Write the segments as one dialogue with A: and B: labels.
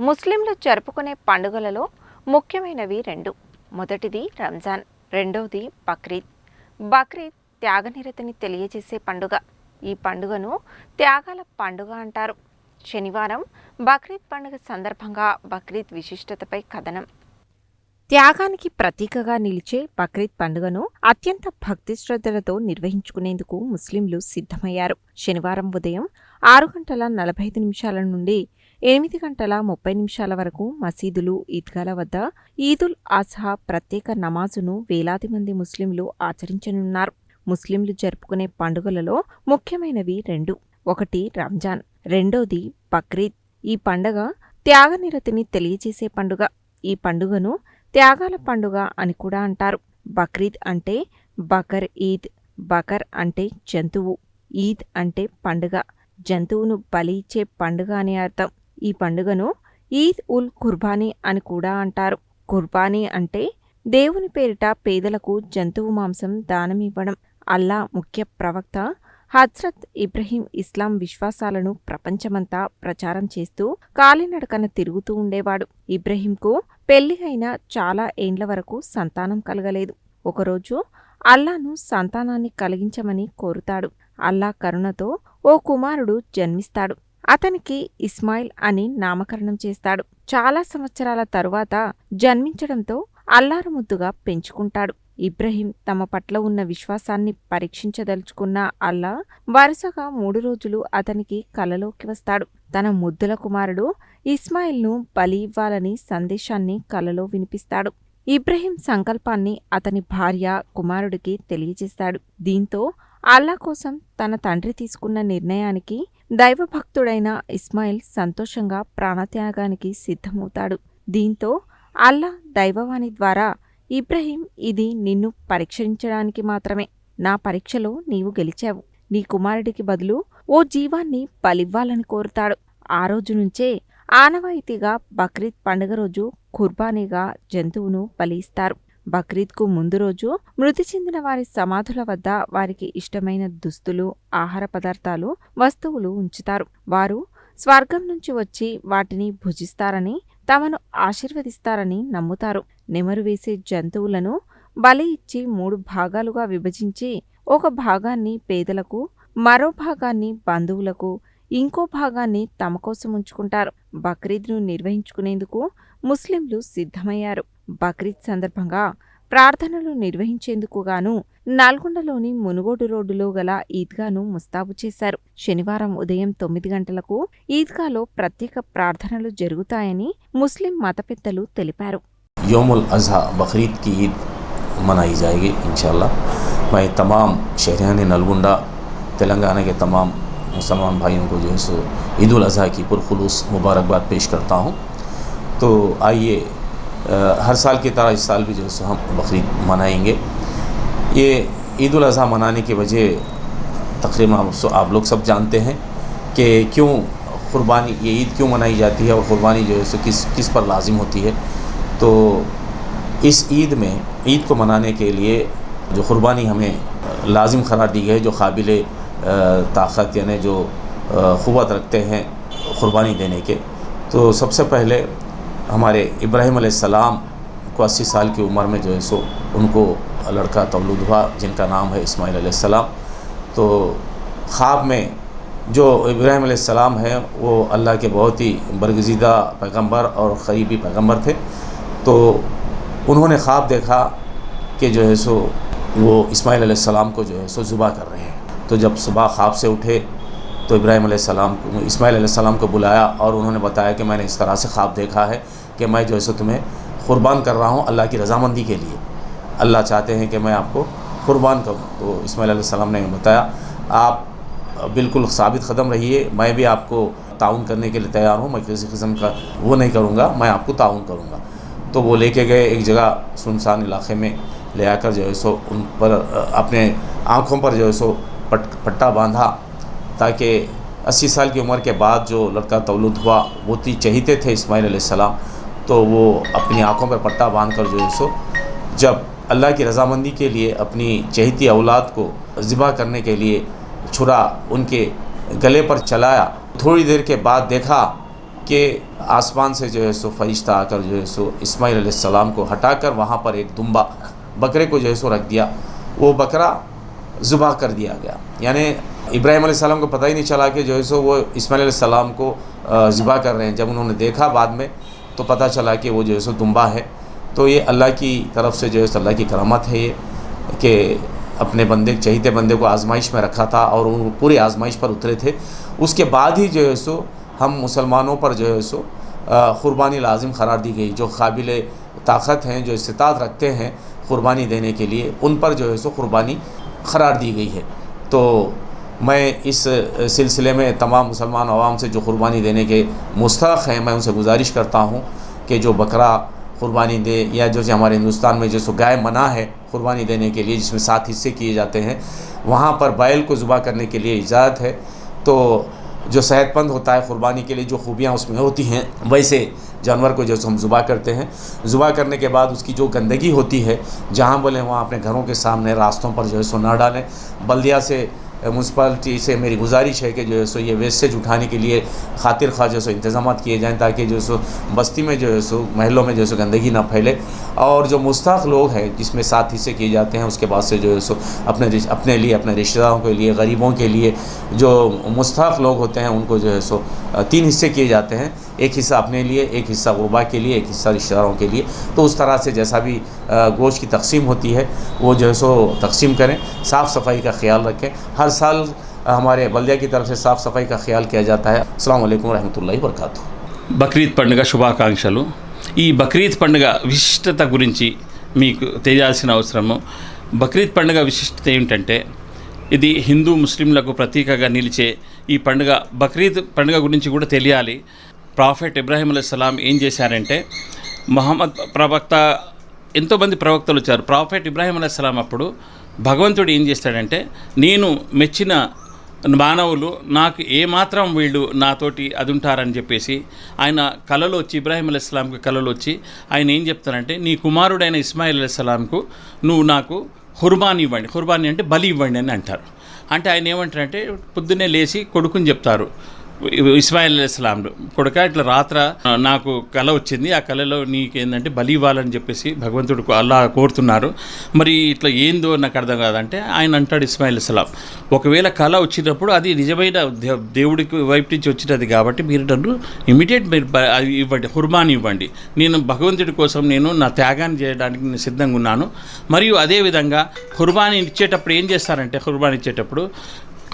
A: ముస్లింలు జరుపుకునే పండుగలలో ముఖ్యమైనవి రెండు. మొదటిది రంజాన్ రెండవది బక్రీద్. బక్రీద్ త్యాగనిరతిని తెలియజేసే పండుగ. ఈ పండుగను త్యాగాల పండుగ అంటారు. శనివారం బక్రీద్ పండుగ సందర్భంగా బక్రీద్ విశిష్టతపై కథనం. త్యాగానికి ప్రతీకగా నిలిచే బక్రీద్ పండుగను అత్యంత భక్తి శ్రద్ధలతో నిర్వహించుకునేందుకు ముస్లింలు సిద్ధమయ్యారు. శనివారం ఉదయం ఆరు గంటల నలభై ఐదు నిమిషాల నుండి ఎనిమిది గంటల ముప్పై నిమిషాల వరకు మసీదులు ఈద్గాల వద్ద ఈదుల్ అజ్హా ప్రత్యేక నమాజును వేలాది మంది ముస్లింలు ఆచరించనున్నారు. ముస్లింలు జరుపుకునే పండుగలలో ముఖ్యమైనవి రెండు. ఒకటి రంజాన్. రెండోది బక్రీద్. ఈ పండగ త్యాగనిరతిని తెలియజేసే పండుగ. ఈ పండుగను త్యాగాల పండుగ అని కూడా అంటారు. బక్రీద్ అంటే బకర్ ఈద్ బకర్ అంటే జంతువు. ఈద్ అంటే పండుగ. జంతువును బలి ఇచ్చే పండుగ అని అర్థం. ఈ పండుగను ఈద్ ఉల్ కుర్బానీ అని కూడా అంటారు. కుర్బానీ అంటే దేవుని పేరిట పేదలకు జంతువు మాంసం దానమివ్వడం అల్లా ముఖ్య ప్రవక్త హజ్రత్ ఇబ్రహీం ఇస్లాం విశ్వాసాలను ప్రపంచమంతా ప్రచారం చేస్తూ కాలినడకన తిరుగుతూ ఉండేవాడు. ఇబ్రహీంకు పెళ్ళి అయిన చాలా ఏండ్ల వరకు సంతానం కలగలేదు. ఒకరోజు అల్లాను సంతానాన్ని కలిగించమని కోరుతాడు. అల్లా కరుణతో ఓ కుమారుడు జన్మిస్తాడు. అతనికి ఇస్మాయిల్ అని నామకరణం చేస్తాడు. చాలా సంవత్సరాల తరువాత జన్మించడంతో అల్లారు ముద్దుగా పెంచుకుంటాడు. ఇబ్రహీం తమ పట్ల ఉన్న విశ్వాసాన్ని పరీక్షించదలుచుకున్న అల్లా వరుసగా మూడు రోజులు అతనికి కలలోకి వస్తాడు. తన ముద్దుల కుమారుడు ఇస్మాయిల్ను బలి ఇవ్వాలని సందేశాన్ని కలలో వినిపిస్తాడు. ఇబ్రహీం సంకల్పాన్ని అతని భార్య కుమారుడికి తెలియజేస్తాడు. దీంతో అల్లా కోసం తన తండ్రి తీసుకున్న నిర్ణయానికి దైవభక్తుడైన ఇస్మాయిల్ సంతోషంగా ప్రాణత్యాగానికి సిద్ధమవుతాడు. దీంతో అల్లా దైవవాణి ద్వారా ఇబ్రహీం ఇది నిన్ను పరీక్షించడానికి మాత్రమే. నా పరీక్షలో నీవు గెలిచావు. నీ కుమారుడికి బదులు ఓ జీవాన్ని బలివ్వాలని కోరుతాడు. ఆ రోజు నుంచే ఆనవాయితీగా బక్రీద్ పండుగ రోజు కుర్బానీగా జంతువును బలిస్తారు. బక్రీద్కు ముందు రోజు మృతి చెందిన వారి సమాధుల వద్ద వారికి ఇష్టమైన దుస్తులు ఆహార పదార్థాలు వస్తువులు ఉంచుతారు. వారు స్వర్గం నుంచి వచ్చి వాటిని భుజిస్తారని తమను ఆశీర్వదిస్తారని నమ్ముతారు. నెమరు వేసే జంతువులను బలి ఇచ్చి మూడు భాగాలుగా విభజించి ఒక భాగాన్ని పేదలకు మరో భాగాన్ని బంధువులకు ఇంకో భాగాన్ని తమ కోసం ఉంచుకుంటారు. బక్రీద్ను నిర్వహించుకునేందుకు ముస్లింలు సిద్ధమయ్యారు బక్రీద్ సందర్భంగా ప్రార్థనలు నిర్వహించేందుకు గాను నల్గొండలోని మునుగోడు రోడ్డులో గల ఈద్గాను ముస్తాబు చేశారు శనివారం ఉదయం తొమ్మిది గంటలకు ఈద్గాలో ప్రత్యేక ప్రార్థనలు జరుగుతాయని ముస్లిం మత పెద్దలు తెలిపారు
B: योमुल अज़हा बकरीद की ईद मनाई जाएगी इन मैं तमाम शहरियान नलगुंडा तेलंगाना के तमाम मुसलमान भाइयों को जो है सो ईद उल अज़हा की पुरखलूस मुबारकबाद पेश करता हूँ تو آئیے ہر سال کی طرح اس سال بھی جو ہے سو ہم بقرعید منائیں گے۔ یہ عید الاضحیٰ منانے کی وجہ تقریباً آپ لوگ سب جانتے ہیں کہ کیوں قربانی، یہ عید کیوں منائی جاتی ہے اور قربانی جو ہے سو کس کس پر لازم ہوتی ہے۔ تو اس عید میں، عید کو منانے کے لیے جو قربانی ہمیں لازم قرار دی گئی ہے، جو قابل طاقت یعنی جو قوت رکھتے ہیں قربانی دینے کے۔ تو سب سے پہلے ہمارے ابراہیم علیہ السلام کو اسی سال کی عمر میں جو ہے سو ان کو لڑکا تولد ہوا، جن کا نام ہے اسماعیل علیہ السلام۔ تو خواب میں جو ابراہیم علیہ السلام ہیں، وہ اللہ کے بہت ہی برگزیدہ پیغمبر اور قریبی پیغمبر تھے۔ تو انہوں نے خواب دیکھا کہ جو ہے سو وہ اسماعیل علیہ السلام کو جو ہے سو ذبح کر رہے ہیں۔ تو جب صبح خواب سے اٹھے تو ابراہیم علیہ السلام اسماعیل علیہ السلام کو بلایا اور انہوں نے بتایا کہ میں نے اس طرح سے خواب دیکھا ہے کہ میں جو ہے سو تمہیں قربان کر رہا ہوں اللہ کی رضامندی کے لیے۔ اللہ چاہتے ہیں کہ میں آپ کو قربان کروں۔ تو اسماعیل علیہ السلام نے بتایا، آپ بالکل ثابت قدم رہیے، میں بھی آپ کو تعاون کرنے کے لیے تیار ہوں، میں کسی قسم کا وہ نہیں کروں گا، میں آپ کو تعاون کروں گا۔ تو وہ لے کے گئے ایک جگہ سنسان علاقے میں لے آ کر جو ہے سو ان پر، اپنے آنکھوں پر جو ہے سو پٹ پٹا باندھا۔ تاکہ اسی سال کی عمر کے بعد جو لڑکا تولد ہوا، وہ تھی چہیتے تھے اسماعیل علیہ السلام، تو وہ اپنی آنکھوں پر پٹا باندھ کر جو ہے سو، جب اللہ کی رضامندی کے لیے اپنی چہیتی اولاد کو ذبح کرنے کے لیے چھرا ان کے گلے پر چلایا، تھوڑی دیر کے بعد دیکھا کہ آسمان سے جو ہے سو فرشتہ آ کر جو ہے سو اسماعیل علیہ السلام کو ہٹا کر وہاں پر ایک دمبا بکرے کو جو ہے سو رکھ دیا۔ وہ بکرا ذبح کر دیا گیا۔ یعنی ابراہیم علیہ السلام کو پتہ ہی نہیں چلا کہ جو ہے سو وہ اسماعیل علیہ السلام کو ذبح کر رہے ہیں۔ جب انہوں نے دیکھا بعد میں تو پتہ چلا کہ وہ جو ہے سو دمبا ہے۔ تو یہ اللہ کی طرف سے جو ہے سو اللہ کی کرامت ہے یہ کہ اپنے بندے چہیتے بندے کو آزمائش میں رکھا تھا اور وہ پوری آزمائش پر اترے تھے۔ اس کے بعد ہی جو ہے سو ہم مسلمانوں پر جو ہے سو قربانی لازم قرار دی گئی۔ جو قابل طاقت ہیں، جو استطاعت رکھتے ہیں قربانی دینے کے لیے، ان پر جو ہے سو قربانی قرار دی گئی ہے۔ تو میں اس سلسلے میں تمام مسلمان عوام سے جو قربانی دینے کے مستحق ہیں، میں ان سے گزارش کرتا ہوں کہ جو بکرا قربانی دے یا جو ہمارے ہندوستان میں جیسے گائے منع ہے قربانی دینے کے لیے، جس میں سات حصے کیے جاتے ہیں، وہاں پر بیل کو ذبح کرنے کے لیے اجازت ہے۔ تو جو صحت مند ہوتا ہے قربانی کے لیے، جو خوبیاں اس میں ہوتی ہیں، ویسے جانور کو جیسے ہم ذبح کرتے ہیں، ذبح کرنے کے بعد اس کی جو گندگی ہوتی ہے، جہاں بولیں وہاں اپنے گھروں کے سامنے راستوں پر جو ہے سو نہ ڈالیں۔ بلدیہ سے میونسپلٹی سے میری گزارش ہے کہ جو ہے سو یہ ویسٹیج اٹھانے کے لیے خاطر خواہ جو سو انتظامات کیے جائیں تاکہ جو ہے سو بستی میں جو ہے سو محلوں میں جو ہے سو گندگی نہ پھیلے اور جو مستحق لوگ ہیں جس میں سات حصے کیے جاتے ہیں، اس کے بعد سے جو ہے سو اپنے اپنے لیے، اپنے رشتہ داروں کے لیے، غریبوں کے لیے جو مستحق لوگ ہوتے ہیں، ان کو جو ہے سو تین حصے کیے جاتے ہیں۔ ایک حصہ اپنے لیے، ایک حصہ غربا کے لیے، ایک حصہ رشتہ داروں کے لیے۔ تو اس طرح سے جیسا بھی گوشت کی تقسیم ہوتی ہے، وہ جو ہے سو تقسیم کریں، صاف صفائی کا خیال رکھیں۔ ہر साल अ, हमारे बल्दिया की तरफ से साफ़ सफाई का ख्याल किया जाता है अल्लाम वरहमल वर्क
C: బక్రీద్ పండుగ శుభాకాంక్షలు ఈ బక్రీద్ పండుగ విశిష్టత గురించి మీకు తెలియాల్సిన అవసరము బక్రీద్ పండుగ విశిష్టత ఏమిటంటే ఇది హిందూ ముస్లింలకు ప్రతీకగా నిలిచే ఈ పండుగ బక్రీద్ పండుగ గురించి కూడా తెలియాలి ప్రాఫెట్ ఇబ్రాహీం అలైహిస్సలాం ఏం చేశారంటే మహమ్మద్ ప్రవక్త ఎంతోమంది ప్రవక్తలు వచ్చారు ప్రాఫెట్ ఇబ్రాహీం అలైహిస్సలాం అప్పుడు భగవంతుడు ఏం చేస్తాడంటే నేను మెచ్చిన మానవులు నాకు ఏమాత్రం వీళ్ళు నాతోటి అది ఉంటారని చెప్పేసి ఆయన కలలో వచ్చి ఇబ్రాహీం అలైహిస్సలాంకి కలలో వచ్చి ఆయన ఏం చెప్తారంటే నీ కుమారుడైన ఇస్మాయిల్ అలైహిస్సలాంకు నువ్వు నాకు హుర్బాన్ ఇవ్వండి. హుర్బానీ అంటే బలి ఇవ్వండి అని అంటారు. అంటే ఆయన ఏమంటారంటే పొద్దున్నే లేచి కొడుకుని చెప్తారు. ఇస్మాయిల్ ఇస్లాం కొడుక ఇట్లా రాత్ర నాకు కళ వచ్చింది. ఆ కళలో నీకేందంటే బలి ఇవ్వాలని చెప్పేసి భగవంతుడు అలా కోరుతున్నారు. మరి ఇట్లా ఏందో నాకు అర్థం కాదంటే ఆయన అంటాడు ఇస్మాయిల్ ఇస్లాం ఒకవేళ కళ వచ్చినప్పుడు అది నిజమైన దే- దేవుడికి వైపు నుంచి వచ్చినది కాబట్టి మీరు నన్ను ఇమీడియట్ మీరు ఇవ్వండి హుర్మాన్ ఇవ్వండి. నేను భగవంతుడి కోసం నేను నా త్యాగాన్ని చేయడానికి నేను సిద్ధంగా ఉన్నాను. మరియు అదేవిధంగా హుర్బానీ ఇచ్చేటప్పుడు ఏం చేస్తారంటే హుర్బానీ ఇచ్చేటప్పుడు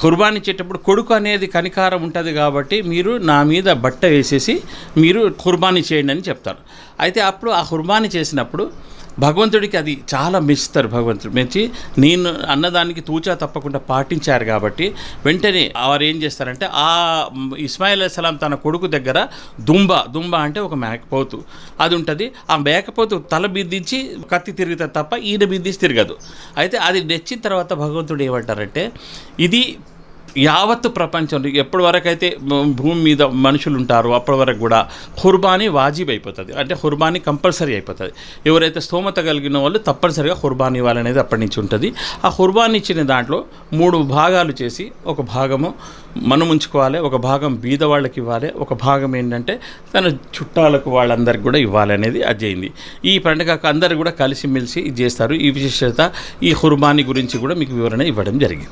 C: కుర్బానిచ్చేటప్పుడు కొడుకు అనేది కనికారం ఉంటుంది కాబట్టి మీరు నా మీద బట్ట వేసేసి మీరు కుర్బానీ చేయండి అని చెప్తారు. అయితే అప్పుడు ఆ కుర్బానీ చేసినప్పుడు భగవంతుడికి అది చాలా మెచ్చుతారు భగవంతుడు. మెచ్చి నేను అన్నదానికి తూచా తప్పకుండా పాటించారు కాబట్టి వెంటనే వారు ఏం చేస్తారంటే ఆ ఇస్మాయిల్ అస్సలాం తన కొడుకు దగ్గర దుంబ దుంబ అంటే ఒక మేకపోతు. అది ఉంటుంది. ఆ మేకపోతు తల బిద్దించి కత్తి తిరుగుతుంది తప్ప ఈయన బిద్దించి తిరగదు. అయితే అది నెచ్చిన తర్వాత భగవంతుడు ఏమంటారంటే ఇది యావత్తు ప్రపంచంలో ఎప్పటి వరకు అయితే భూమి మీద మనుషులు ఉంటారో అప్పటి వరకు కూడా హుర్బానీ వాజీబ్ అయిపోతుంది అంటే హుర్బానీ కంపల్సరీ అయిపోతుంది. ఎవరైతే స్తోమత కలిగిన వాళ్ళు తప్పనిసరిగా హుర్బానీ ఇవ్వాలనేది అప్పటి నుంచి ఉంటుంది. ఆ హుర్బానీ ఇచ్చిన దాంట్లో మూడు భాగాలు చేసి ఒక భాగము మనం ఉంచుకోవాలి ఒక భాగం బీద వాళ్ళకి ఇవ్వాలి ఒక భాగం ఏంటంటే తన చుట్టాలకు వాళ్ళందరికీ కూడా ఇవ్వాలి అనేది అది ఈ పండుగకు అందరు కూడా కలిసిమెలిసి ఇది చేస్తారు. ఈ విశేషత ఈ హుర్బానీ గురించి కూడా మీకు వివరణ ఇవ్వడం జరిగింది.